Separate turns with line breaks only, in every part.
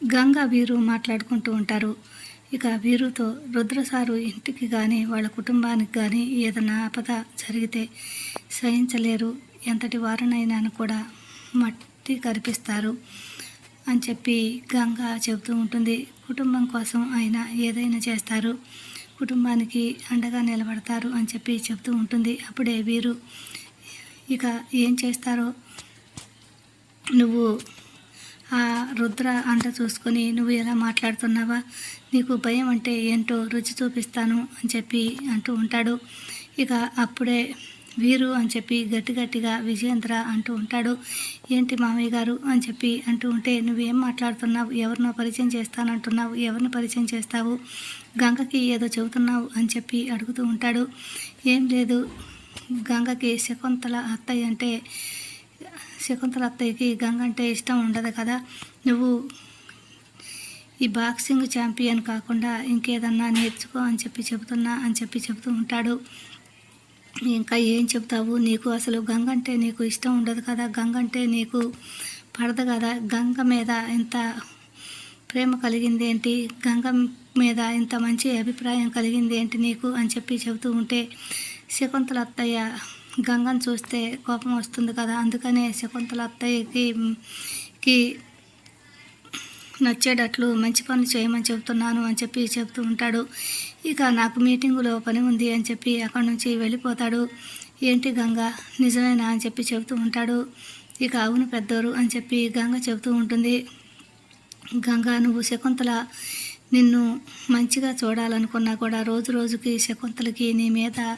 గంగా వీరు మాట్లాడుకుంటూ ఉంటారు. ఇక వీరుతో రుద్రసారు ఇంటికి కానీ వాళ్ళ కుటుంబానికి కానీ ఏదైనా ఆపద జరిగితే సహించలేరు. ఎంతటి వారనైనా కూడా మట్టి కరిపిస్తారు అని చెప్పి గంగ చెబుతూ ఉంటుంది. కుటుంబం కోసం ఆయన ఏదైనా చేస్తారు. కుటుంబానికి అండగా నిలబడతారు అని చెప్పి చెబుతూ ఉంటుంది. అప్పుడే వీరు ఇక ఏం చేస్తారో? నువ్వు ఆ రుద్ర అంట చూసుకొని నువ్వు ఎలా మాట్లాడుతున్నావా? నీకు భయం అంటే ఏంటో రుచి చూపిస్తాను అని చెప్పి అంటూ ఉంటాడు. ఇక అప్పుడే వీరు అని చెప్పి గట్టి గట్టిగా విజయేంద్ర అంటూ ఉంటాడు. ఏంటి మామయ్య గారు? అని చెప్పి అంటూ ఉంటే నువ్వేం మాట్లాడుతున్నావు? ఎవరినో పరిచయం చేస్తానంటున్నావు? ఎవరిని పరిచయం చేస్తావు? గంగకి ఏదో చెబుతున్నావు? అని చెప్పి అడుగుతూ ఉంటాడు. ఏం లేదు గంగకి శకుంతల అత్తయ్య అంటే శకుంతల అత్తయ్యకి గంగ అంటే ఇష్టం ఉండదు కదా. నువ్వు ఈ బాక్సింగ్ ఛాంపియన్ కాకుండా ఇంకేదన్నా నేర్చుకో అని చెప్పి చెబుతున్నా అని చెప్పి చెబుతూ ఉంటాడు. ఇంకా ఏం చెప్తావు నీకు అసలు గంగ అంటే నీకు ఇష్టం ఉండదు కదా. గంగ అంటే నీకు పడదు కదా. గంగ మీద ఇంత ప్రేమ కలిగింది ఏంటి? గంగ మీద ఇంత మంచి అభిప్రాయం కలిగింది ఏంటి నీకు అని చెప్పి చెబుతూ ఉంటే శకుంతల అత్తయ్య గంగను చూస్తే కోపం వస్తుంది కదా అందుకనే శకుంతల అత్తయ్యకి కి నచ్చేటట్లు మంచి పనులు చేయమని చెబుతున్నాను అని చెప్పి చెబుతూ ఉంటాడు. ఇక నాకు మీటింగులో పని ఉంది అని చెప్పి అక్కడి నుంచి వెళ్ళిపోతాడు. ఏంటి గంగ? నిజమేనా అని చెప్పి చెబుతూ ఉంటాడు. ఇక అవును పెద్దోరు అని చెప్పి గంగ చెబుతూ ఉంటుంది. గంగ నువ్వు శకుంతల నిన్ను మంచిగా చూడాలనుకున్నా కూడా రోజు రోజుకి శకుంతలకి నీ మీద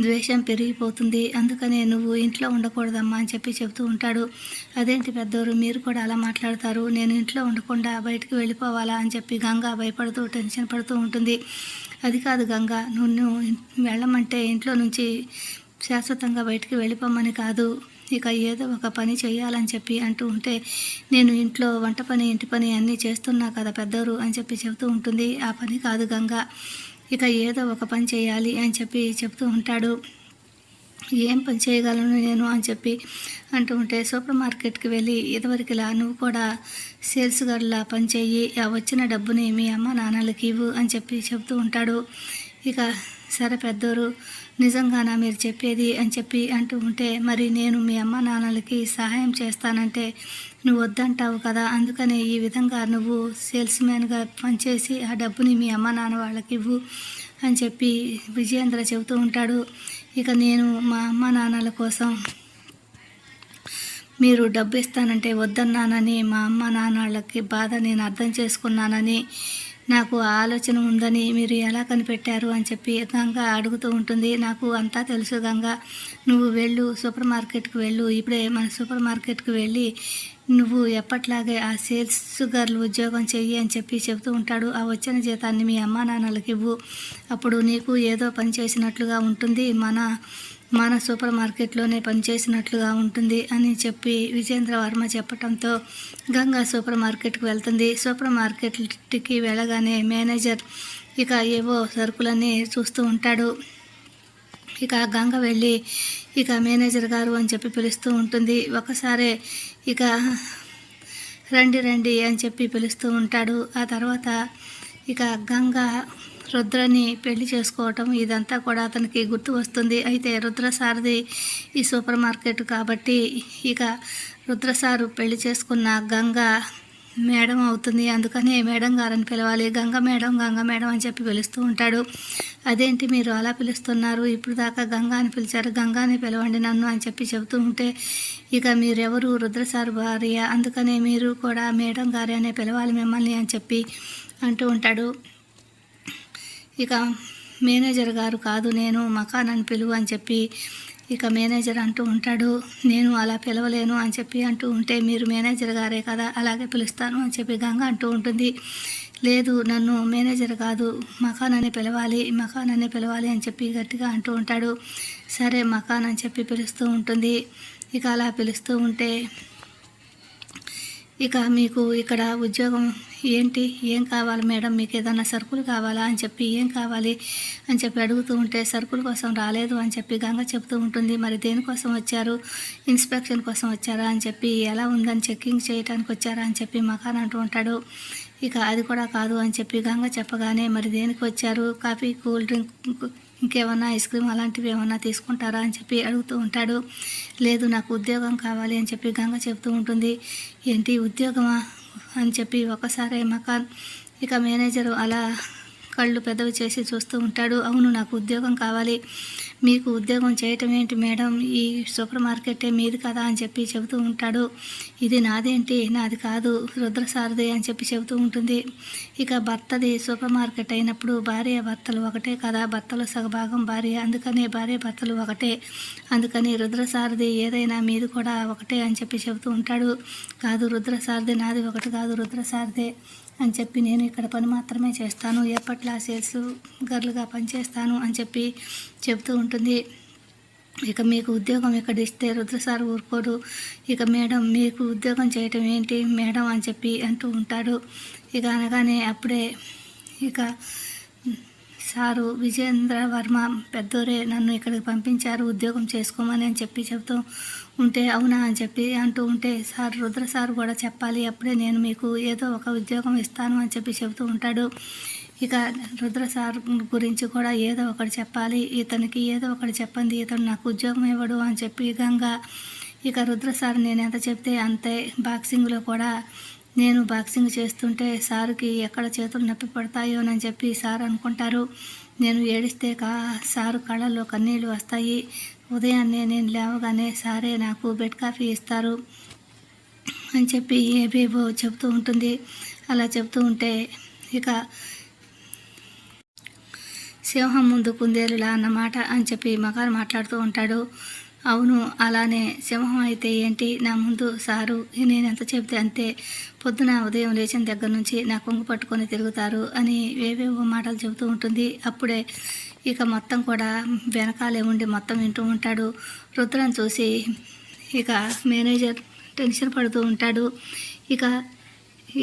ద్వేషం పెరిగిపోతుంది. అందుకనే నువ్వు ఇంట్లో ఉండకూడదమ్మా అని చెప్పి చెబుతూ ఉంటాడు. అదేంటి పెద్దోరు? మీరు కూడా అలా మాట్లాడతారు. నేను ఇంట్లో ఉండకుండా బయటికి వెళ్ళిపోవాలా? అని చెప్పి గంగ భయపడుతూ టెన్షన్ పడుతూ ఉంటుంది. అది కాదు గంగ. నువ్వు వెళ్ళమంటే ఇంట్లో నుంచి శాశ్వతంగా బయటికి వెళ్ళిపోమని కాదు. ఇక ఏదో ఒక పని చేయాలని చెప్పి అంటూ ఉంటే నేను ఇంట్లో వంట పని ఇంటి పని అన్నీ చేస్తున్నా కదా పెద్దోరు అని చెప్పి చెబుతూ ఉంటుంది. ఆ పని కాదు గంగ. ఇక ఏదో ఒక పని చేయాలి అని చెప్పి చెప్తూ ఉంటాడు. ఏం పని చేయగలను నేను అని చెప్పి అంటూ ఉంటే సూపర్ మార్కెట్కి వెళ్ళి ఇదివరకులా నువ్వు కూడా సేల్స్ గర్లా పని చెయ్యి. వచ్చిన డబ్బుని మీ అమ్మ నాన్నలకి ఇవ్వు అని చెప్పి చెబుతూ ఉంటాడు. ఇక సరే పెద్దోరు నిజంగానా మీరు చెప్పేది? అని చెప్పి అంటూ ఉంటే మరి నేను మీ అమ్మ నాన్నలకి సహాయం చేస్తానంటే నువ్వు వద్దంటావు కదా? అందుకనే ఈ విధంగా నువ్వు సేల్స్ మ్యాన్గా పనిచేసి ఆ డబ్బుని మీ అమ్మ నాన్న వాళ్ళకి ఇవ్వు అని చెప్పి విజయేంద్ర చెబుతూ ఉంటాడు. ఇక నేను మా అమ్మ నాన్నల కోసం మీరు డబ్బు ఇస్తానంటే వద్దన్నానని మా అమ్మ నాన్నలకి బాధ నేను అర్థం చేసుకున్నానని నాకు ఆలోచన ఉందని మీరు ఎలా కనిపెట్టారు అని చెప్పి గంగ అడుగుతూ ఉంటుంది. నాకు అంతా తెలుసు గంగ. నువ్వు వెళ్ళు సూపర్ మార్కెట్కి వెళ్ళు. ఇప్పుడే మన సూపర్ మార్కెట్కి వెళ్ళి నువ్వు ఎప్పట్లాగే ఆ సేల్స్ గర్ల్ ఉద్యోగం చెయ్యి అని చెప్పి చెబుతూ ఉంటాడు. ఆ వచ్చిన జీతాన్ని మీ అమ్మా నాన్నలకి ఇవ్వు. అప్పుడు నీకు ఏదో పని చేసినట్లుగా ఉంటుంది. మన మన సూపర్ మార్కెట్లోనే పనిచేసినట్లుగా ఉంటుంది అని చెప్పి విజేంద్ర వర్మ చెప్పడంతో గంగా సూపర్ మార్కెట్కి వెళ్తుంది. సూపర్ మార్కెట్కి వెళ్ళగానే మేనేజర్ ఇక ఏవో సరుకులన్నీ చూస్తూ ఉంటాడు. ఇక గంగ వెళ్ళి ఇక మేనేజర్ గారు అని చెప్పి పిలుస్తూ ఉంటుంది. ఒకసారి ఇక రండి రండి అని చెప్పి పిలుస్తూ ఉంటాడు. ఆ తర్వాత ఇక గంగ రుద్రని పెళ్ళి చేసుకోవటం ఇదంతా కూడా అతనికి గుర్తు వస్తుంది. అయితే రుద్ర సారది ఈ సూపర్ మార్కెట్ కాబట్టి ఇక రుద్ర సారు పెళ్ళి చేసుకున్న గంగ మేడం అవుతుంది. అందుకని మేడం గారని పిలవాలి. గంగ మేడం గంగ మేడం అని చెప్పి పిలుస్తూ ఉంటాడు. అదేంటి మీరు అలా పిలుస్తున్నారు? ఇప్పుడు దాకా గంగ అని పిలిచారు. గంగాని పిలవండి నన్ను అని చెప్పి చెబుతూ ఉంటే ఇక మీరెవరు? రుద్రసారు భార్య. అందుకనే మీరు కూడా మేడం గారి అనే పిలవాలి మిమ్మల్ని అని చెప్పి అంటూ ఉంటాడు. ఇక మేనేజర్ గారు కాదు నేను మకాన్ అని పిలువు అని చెప్పి ఇక మేనేజర్ అంటూ ఉంటాడు. నేను అలా పిలవలేను అని చెప్పి అంటూ ఉంటే మీరు మేనేజర్ గారే కదా అలాగే పిలుస్తాను అని చెప్పి గంగ అంటూ ఉంటుంది. లేదు నన్ను మేనేజర్ కాదు మకాన్ అని పిలవాలి మకాన్ అని పిలవాలి అని చెప్పి గట్టిగా అంటూ ఉంటాడు. సరే మకాన్ అని చెప్పి పిలుస్తూ ఉంటుంది. ఇక అలా పిలుస్తూ ఉంటే ఇక మీకు ఇక్కడ ఉద్యోగం ఏంటి? ఏం కావాలి మేడం? మీకు ఏదైనా సరుకులు కావాలా అని చెప్పి ఏం కావాలి అని చెప్పి అడుగుతూ ఉంటే సరుకుల కోసం రాలేదు అని చెప్పి గంగ చెప్తూ ఉంటుంది. మరి దేనికోసం వచ్చారు? ఇన్స్పెక్షన్ కోసం వచ్చారా అని చెప్పి ఎలా ఉందని చెక్కింగ్ చేయడానికి వచ్చారా అని చెప్పి మకాన్ అంటూ ఉంటాడు. ఇక అది కూడా కాదు అని చెప్పి గంగ చెప్పగానే మరి దేనికి వచ్చారు? కాఫీ కూల్ డ్రింక్ ఇంకేమన్నా ఐస్ క్రీమ్ అలాంటివి ఏమన్నా తీసుకుంటారా అని చెప్పి అడుగుతూ ఉంటాడు. లేదు నాకు ఉద్యోగం కావాలి అని చెప్పి గంగ చెప్తూ ఉంటుంది. ఏంటి ఉద్యోగమా? అని చెప్పి ఒకసారి మకాన్ ఇక మేనేజరు అలా కళ్ళు పెద్దవి చేసి చూస్తూ ఉంటాడు. అవును నాకు ఉద్యోగం కావాలి. మీకు ఉద్యోగం చేయటం ఏంటి మేడం? ఈ సూపర్ మార్కెటే మీది కదా అని చెప్పి చెబుతూ ఉంటాడు. ఇది నాదేంటి? నాది కాదు. రుద్రసారది అని చెప్పి చెబుతూ ఉంటుంది. ఇక భర్తది సూపర్ మార్కెట్ అయినప్పుడు భార్య భర్తలు ఒకటే కదా. భర్తలు సగభాగం భార్య. అందుకని భార్య భర్తలు ఒకటే. అందుకని రుద్రసారది ఏదైనా మీది కూడా ఒకటే అని చెప్పి చెబుతూ ఉంటాడు. కాదు రుద్రసారది నాది ఒకటి కాదు. రుద్రసారదే అని చెప్పి నేను ఇక్కడ పని మాత్రమే చేస్తాను. ఎప్పట్లా సేల్స్ గర్లుగా పనిచేస్తాను అని చెప్పి చెబుతూ ఉంటుంది. ఇక మీకు ఉద్యోగం ఇక్కడ ఇస్తే రుద్రసార్ ఊరుకోడు. ఇక మేడం మీకు ఉద్యోగం చేయటం ఏంటి మేడం అని చెప్పి అంటూ ఉంటాడు. ఇక అనగానే అప్పుడే ఇక సారు విజేంద్ర వర్మ పెద్దోరే నన్ను ఇక్కడికి పంపించారు ఉద్యోగం చేసుకోమని అని చెప్పి చెబుతూ ఉంటే అవునా అని చెప్పి అంటూ ఉంటే సార్ రుద్ర సార్ కూడా చెప్పాలి అప్పుడే నేను మీకు ఏదో ఒక ఉద్యోగం ఇస్తాను అని చెప్పి చెబుతూ ఉంటాడు. ఇక రుద్ర సార్ గురించి కూడా ఏదో ఒకటి చెప్పాలి ఇతనికి ఏదో ఒకటి చెప్పండి ఇతను నాకు ఉద్యోగం ఇవ్వడు అని చెప్పి గంగా. ఇక రుద్ర సార్ నేను ఎంత చెప్తే అంతే బాక్సింగ్లో కూడా నేను బాక్సింగ్ చేస్తుంటే సారుకి ఎక్కడ చేతులు నొప్పి పడతాయోనని చెప్పి సార్ అనుకుంటారు. నేను ఏడిస్తే కా సారు కళ్ళల్లో కన్నీళ్ళు వస్తాయి. ఉదయాన్నే నేను లేవగానే సారే నాకు బెడ్ కాఫీ ఇస్తారు అని చెప్పి ఏబేబో చెబుతూ ఉంటుంది. అలా చెబుతూ ఉంటే ఇక సింహం ముందు కుందేలులా అన్నమాట అని చెప్పి మగారు మాట్లాడుతూ ఉంటాడు. అవును అలానే సింహం అయితే ఏంటి? నా ముందు సారు నేను ఎంత చెబితే అంతే. పొద్దున ఉదయం లేచిన దగ్గర నుంచి నా కొంగు పట్టుకొని తిరుగుతారు అని వేవేవో మాటలు చెబుతూ ఉంటుంది. అప్పుడే ఇక మొత్తం కూడా వెనకాలే ఉండి మొత్తం వింటూ ఉంటాడు. రుద్రం చూసి ఇక మేనేజర్ టెన్షన్ పడుతూ ఉంటాడు. ఇక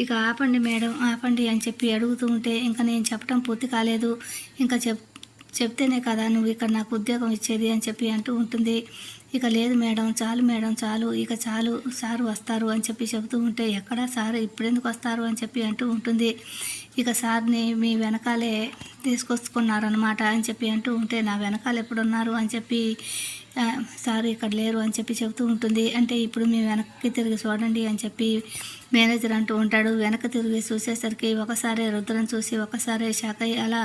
ఇక ఆపండి మేడం ఆపండి అని చెప్పి అడుగుతూ ఉంటే ఇంకా నేను చెప్పడం పూర్తి కాలేదు. ఇంకా చెప్ చెప్తేనే కదా నువ్వు ఇక్కడ నాకు ఉద్యోగం ఇచ్చేది అని చెప్పి అంటూ ఉంటుంది. ఇక లేదు మేడం చాలు మేడం చాలు ఇక చాలు సారు వస్తారు అని చెప్పి చెబుతూ ఉంటే ఎక్కడ సారు ఇప్పుడెందుకు వస్తారు అని చెప్పి అంటూ ఉంటుంది. ఇక సార్ని మీ వెనకాలే తీసుకొచ్చుకున్నారనమాట అని చెప్పి అంటూ ఉంటే నా వెనకాల ఎప్పుడున్నారు అని చెప్పి సార్ ఇక్కడ లేరు అని చెప్పి చెబుతూ ఉంటుంది. అంటే ఇప్పుడు మీ వెనక్కి తిరిగి చూడండి అని చెప్పి మేనేజర్ అంటూ ఉంటాడు. వెనక్కి తిరిగి చూసేసరికి ఒకసారి రుద్రం చూసి ఒకసారి షాక్ అలా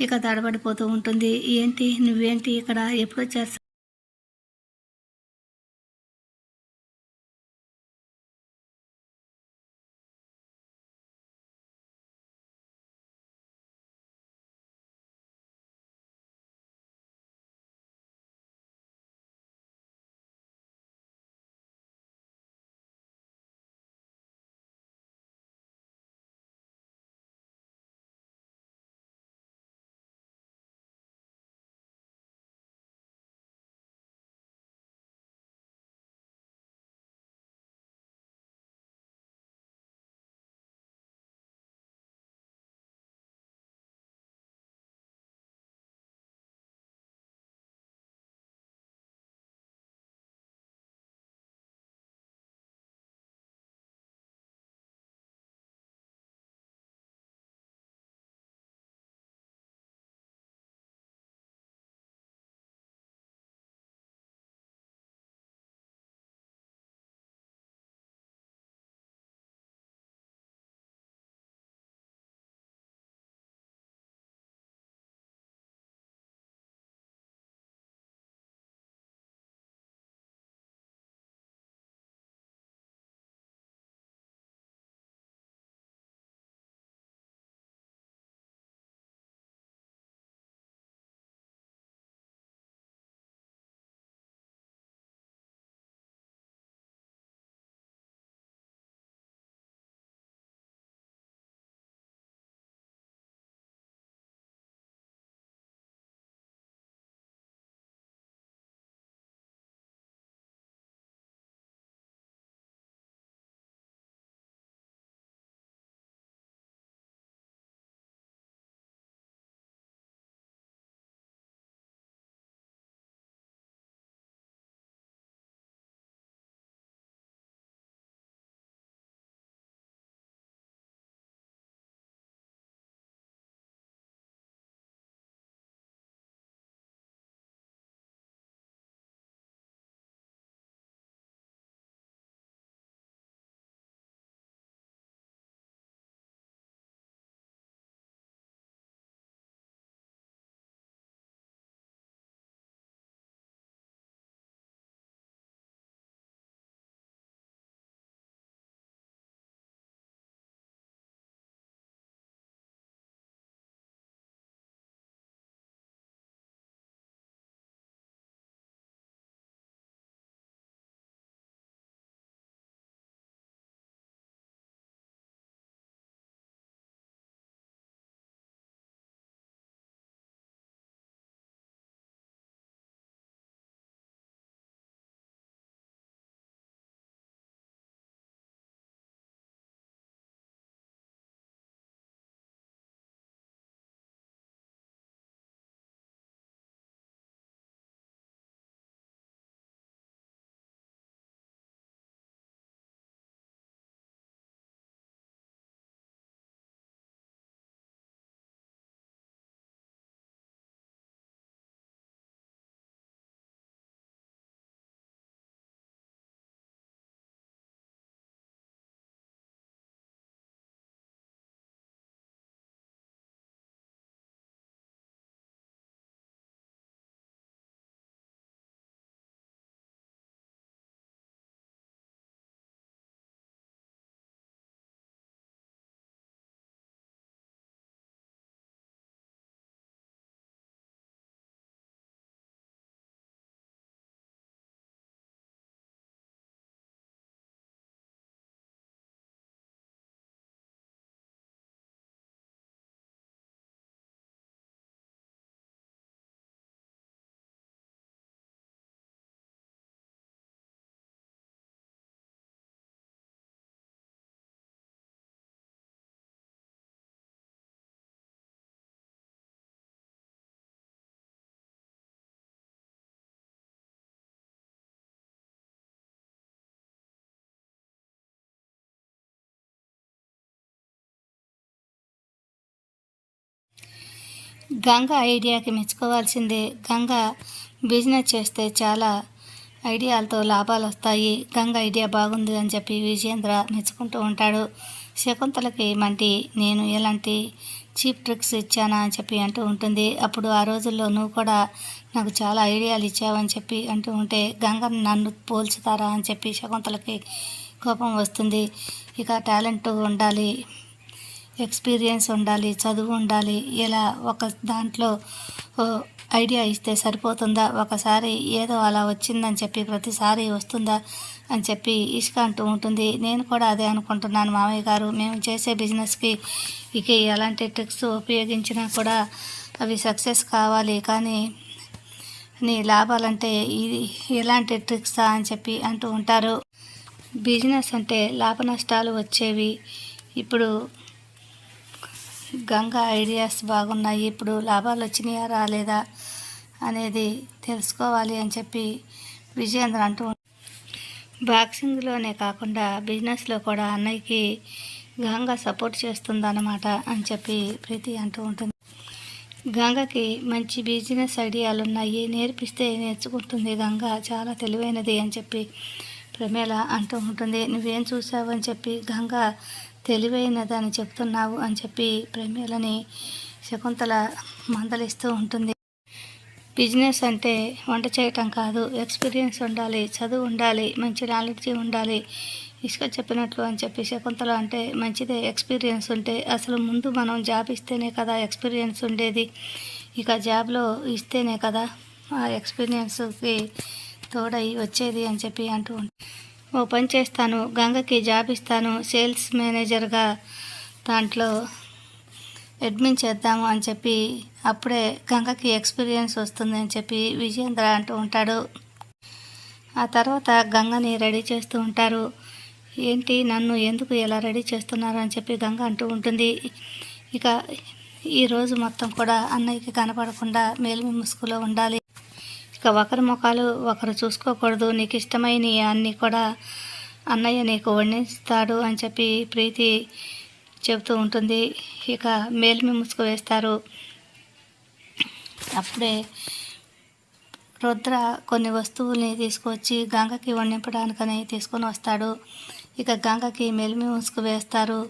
ఇక తడబడిపోతూ ఉంటుంది. ఏంటి? నువ్వేంటి? ఇక్కడ ఎప్పుడు వచ్చారు గంగ ఐడియాకి మెచ్చుకోవాల్సిందే. గంగ బిజినెస్ చేస్తే చాలా ఐడియాలతో లాభాలు వస్తాయి. గంగ ఐడియా బాగుంది అని చెప్పి విజేంద్ర మెచ్చుకుంటూ ఉంటాడు. శకుంతలకి మంటి నేను ఎలాంటి చీప్ ట్రిక్స్ ఇచ్చానా? అని చెప్పి అంటూ ఉంటుంది. అప్పుడు ఆ రోజుల్లో నువ్వు కూడా నాకు చాలా ఐడియాలు ఇచ్చావని చెప్పి అంటూ ఉంటే గంగ నన్ను పోల్చుతారా? అని చెప్పి శకుంతలకి కోపం వస్తుంది. ఇక టాలెంట్ ఉండాలి. ఎక్స్పీరియన్స్ ఉండాలి చదువు ఉండాలి. ఇలా ఒక దాంట్లో ఐడియా ఇస్తే సరిపోతుందా? ఒకసారి ఏదో అలా వచ్చిందని చెప్పి ప్రతిసారి వస్తుందా? అని చెప్పి ఇసుక అంటూ ఉంటుంది. నేను కూడా అదే అనుకుంటున్నాను మామయ్య గారు. మేము చేసే బిజినెస్కి ఇక ఎలాంటి ట్రిక్స్ ఉపయోగించినా కూడా అవి సక్సెస్ కావాలి. కానీ నీ లాభాలంటే ఇది ఎలాంటి ట్రిక్సా అని చెప్పి అంటూ ఉంటారు. బిజినెస్ అంటే లాభ నష్టాలు వచ్చేవి. ఇప్పుడు గంగా ఐడియాస్ బాగున్నాయి ఇప్పుడు లాభాలు వచ్చినాయా రాలేదా అనేది తెలుసుకోవాలి అని చెప్పి విజయేంద్ర అంటూ బాక్సింగ్లోనే కాకుండా బిజినెస్లో కూడా అన్నయ్యకి గంగ సపోర్ట్ చేస్తుందన్నమాట అని చెప్పి ప్రీతి అంటూ ఉంటుంది. గంగకి మంచి బిజినెస్ ఐడియాలు ఉన్నాయి నేర్పిస్తే నేర్చుకుంటుంది గంగ చాలా తెలివైనది అని చెప్పి ప్రమేల అంటూ ఉంటుంది. నువ్వేం చూసావు అని చెప్పి గంగ తెలివైనదని చెప్తున్నావు అని చెప్పి ప్రమేలని శకుంతల మందలిస్తూ ఉంటుంది. బిజినెస్ అంటే వంట చేయటం కాదు. ఎక్స్పీరియన్స్ ఉండాలి చదువు ఉండాలి మంచి నాలెడ్జ్ ఉండాలి. ఇసుక చెప్పినట్లు అని చెప్పి శకుంతల అంటే మంచిదే. ఎక్స్పీరియన్స్ ఉంటే అసలు ముందు మనం జాబ్ ఇస్తేనే కదా ఎక్స్పీరియన్స్ ఉండేది. ఇక జాబ్లో ఇస్తేనే కదా ఆ ఎక్స్పీరియన్స్కి తోడై వచ్చేది అని చెప్పి అంటూ ఓ పని చేస్తాను గంగకి జాబ్ ఇస్తాను సేల్స్ మేనేజర్గా దాంట్లో అడ్మిన్ చేద్దాము అని చెప్పి అప్పుడే గంగకి ఎక్స్పీరియన్స్ వస్తుంది అని చెప్పి విజేంద్ర అంటూ ఉంటాడు. ఆ తర్వాత గంగని రెడీ చేస్తూ ఉంటారు. ఏంటి నన్ను ఎందుకు ఎలా రెడీ చేస్తున్నారు అని చెప్పి గంగ అంటూ ఉంటుంది. ఇక ఈరోజు మొత్తం కూడా అన్నయ్యకి కనపడకుండా మేలిమి ముసుగులో ఉండాలి. ఇక ఒకరి ముఖాలు ఒకరు చూసుకోకూడదు. నీకు ఇష్టమైన అన్నీ కూడా అన్నయ్య నీకు వండిస్తాడు అని చెప్పి ప్రీతి చెబుతూ ఉంటుంది. ఇక మేల్మి ముసుగు వేస్తారు. అప్పుడే రుద్ర కొన్ని వస్తువుల్ని తీసుకొచ్చి గంగకి వండింపడానికని తీసుకొని వస్తాడు. ఇక గంగకి మెలిమి ముసుగు వేస్తారు.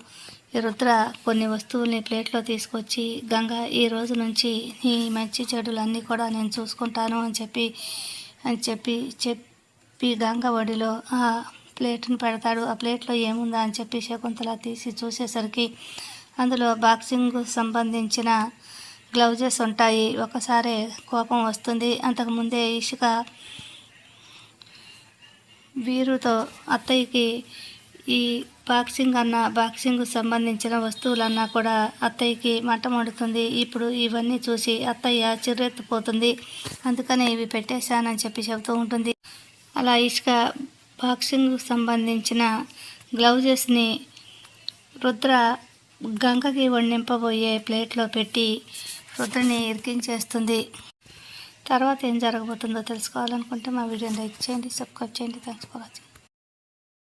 రుద్ర కొన్ని వస్తువుల్ని ప్లేట్లో తీసుకొచ్చి గంగ ఈ రోజు నుంచి నీ మంచి చెడులన్నీ కూడా నేను చూసుకుంటాను అని చెప్పి అని చెప్పి చెప్పి గంగ ఒడిలో ఆ ప్లేట్ని పెడతాడు. ఆ ప్లేట్లో ఏముందా? అని చెప్పి శకుంతల తీసి చూసేసరికి అందులో బాక్సింగ్ సంబంధించిన గ్లౌజెస్ ఉంటాయి. ఒకసారి కోపం వస్తుంది. అంతకుముందే ఇసుక వీరుతో అత్తయ్యకి ఈ బాక్సింగ్ అన్న బాక్సింగ్ సంబంధించిన వస్తువులన్నా కూడా అత్తయ్యకి మట్టమడుతుంది ఇప్పుడు ఇవన్నీ చూసి అత్తయ్య చిర్రెత్తిపోతుంది. అందుకని ఇవి పెట్టేశానని చెప్పి చెబుతూ ఉంటుంది. అలా ఇసుక బాక్సింగ్కు సంబంధించిన గ్లౌజెస్ని రుద్ర గంగకి వండింపబోయే ప్లేట్లో పెట్టి రుద్రని ఇరికించేస్తుంది. తర్వాత ఏం జరగబోతుందో తెలుసుకోవాలనుకుంటే మా వీడియోని లైక్ చేయండి సబ్స్క్రైబ్ చేయండి. Thanks for watching